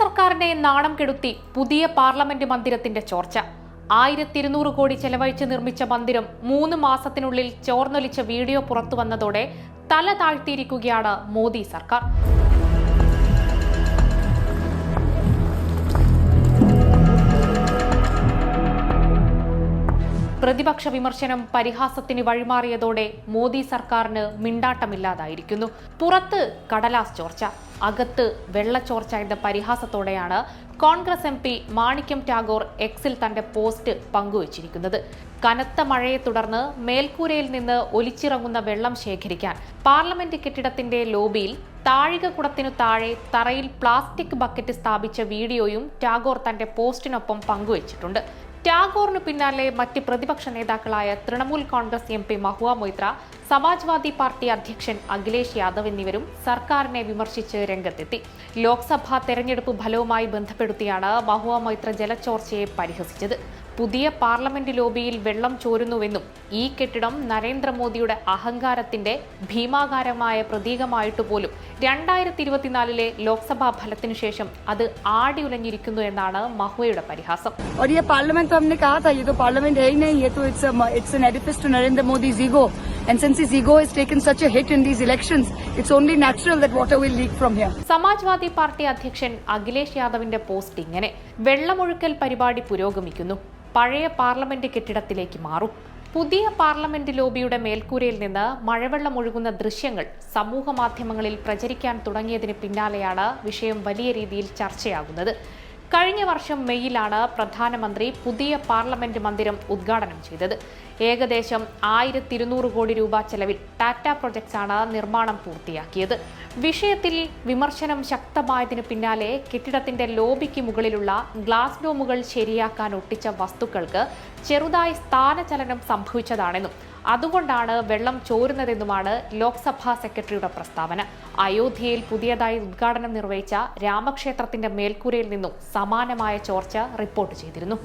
സർക്കാരിനെ നാണം കെടുത്തി പുതിയ പാർലമെന്റ് മന്ദിരത്തിന്റെ ചോർച്ച. ആയിരത്തി ഇരുന്നൂറ് കോടി ചെലവഴിച്ച് നിർമ്മിച്ച മന്ദിരം മൂന്ന് മാസത്തിനുള്ളിൽ ചോർന്നൊലിച്ച വീഡിയോ പുറത്തു വന്നതോടെ തല താഴ്ത്തിയിരിക്കുകയാണ് മോദി സർക്കാർ. പ്രതിപക്ഷ വിമർശനം പരിഹാസത്തിന് വഴിമാറിയതോടെ മോദി സർക്കാരിന് മിണ്ടാട്ടമില്ലാതായിരിക്കുന്നു. പുറത്ത് കടലാസ് ചോർച്ച അകത്ത് വെള്ളച്ചോർച്ച എന്ന പരിഹാസത്തോടെയാണ് കോൺഗ്രസ് എം പി മാണിക്യം ടാഗോർ എക്സിൽ തന്റെ പോസ്റ്റ് പങ്കുവച്ചിരിക്കുന്നത്. കനത്ത മഴയെ തുടർന്ന് മേൽക്കൂരയിൽ നിന്ന് ഒലിച്ചിറങ്ങുന്ന വെള്ളം ശേഖരിക്കാൻ പാർലമെന്റ് കെട്ടിടത്തിന്റെ ലോബിയിൽ താഴിക കുടത്തിനു താഴെ തറയിൽ പ്ലാസ്റ്റിക് ബക്കറ്റ് സ്ഥാപിച്ച വീഡിയോയും ടാഗോർ തന്റെ പോസ്റ്റിനൊപ്പം പങ്കുവച്ചിട്ടുണ്ട്. ടാഗോറിന് പിന്നാലെ മറ്റ് പ്രതിപക്ഷ നേതാക്കളായ Trinamool Congress M P Mahua Moitra Samajwadi party അധ്യക്ഷൻ അഖിലേഷ് യാദവ് എന്നിവരും സർക്കാരിനെ വിമർശിച്ച് രംഗത്തെത്തി. ലോക്സഭാ തെരഞ്ഞെടുപ്പ് ഫലവുമായി ബന്ധപ്പെടുത്തിയാണ് മഹുവ മൊയ്ത്ര ജലച്ചോർച്ചയെ പരിഹസിച്ചത്. പുതിയ പാർലമെന്റ് ലോബിയിൽ വെള്ളം ചോരുന്നുവെന്നും ഈ കെട്ടിടം നരേന്ദ്രമോദിയുടെ അഹങ്കാരത്തിന്റെ ഭീമാകാരമായ പ്രതീകമായിട്ട് പോലും രണ്ടായിരത്തി ഇരുപത്തിനാലിലെ ലോക്സഭാ ഫലത്തിനു ശേഷം അത് ആടിയുലഞ്ഞിരിക്കുന്നു എന്നാണ് മഹുവയുടെ പരിഹാസം. പാർലമെന്റ് तो हमने कहा था ये तो पार्लियामेंट है ही नहीं ये तो it's it's an edifice to Narendra Modi's ego and since his ego has taken such a hit in these elections it's only natural that water will leak from here Samajwadi Party അധ്യക്ഷൻ അഖിലേഷ് യാദവിന്റെ post ഇങ്ങനെ വെള്ളമൊഴുക്കൽ പരിപാടി പുരോഗമിക്കുന്നു പഴയ parliament കെട്ടിടത്തിലേക്ക് മാറും പുതിയ parliament ലോബിയുടെ മേൽക്കൂരയിൽ നിന്ന് മഴവെള്ളം ഒഴുകുന്ന ദൃശ്യങ്ങൾ സമൂഹ മാധ്യമങ്ങളിൽ പ്രചരിക്കാൻ തുടങ്ങിയതിന് പിന്നാലെയാണ് വിഷയം വലിയ രീതിയിൽ ചർച്ചയാകുന്നത് കഴിഞ്ഞ വർഷം മെയ്യിലാണ് പ്രധാനമന്ത്രി പുതിയ പാർലമെന്റ് മന്ദിരം ഉദ്ഘാടനം ചെയ്തത്. ഏകദേശം ആയിരത്തി ഇരുന്നൂറ് കോടി രൂപ ചെലവിൽ ടാറ്റ പ്രൊജക്ട്സ് ആണ് നിർമ്മാണം പൂർത്തിയാക്കിയത്. വിഷയത്തിൽ വിമർശനം ശക്തമായതിനു പിന്നാലെ കെട്ടിടത്തിന്റെ ലോബിക്ക് മുകളിലുള്ള ഗ്ലാസ് ഡോമുകൾ ശരിയാക്കാൻ ഒട്ടിച്ച വസ്തുക്കൾക്ക് ചെറുതായി സ്ഥാനചലനം സംഭവിച്ചതാണെന്നും അതുകൊണ്ടാണ് വെള്ളം ചോരുന്നതെന്നുമാണ് ലോക്സഭാ സെക്രട്ടറിയുടെ പ്രസ്താവന. അയോധ്യയിൽ പുതിയതായി ഉദ്ഘാടനം നിർവഹിച്ച രാമക്ഷേത്രത്തിന്റെ മേൽക്കൂരയിൽ നിന്നും സമാനമായ ചോർച്ച റിപ്പോർട്ട് ചെയ്തിരുന്നു.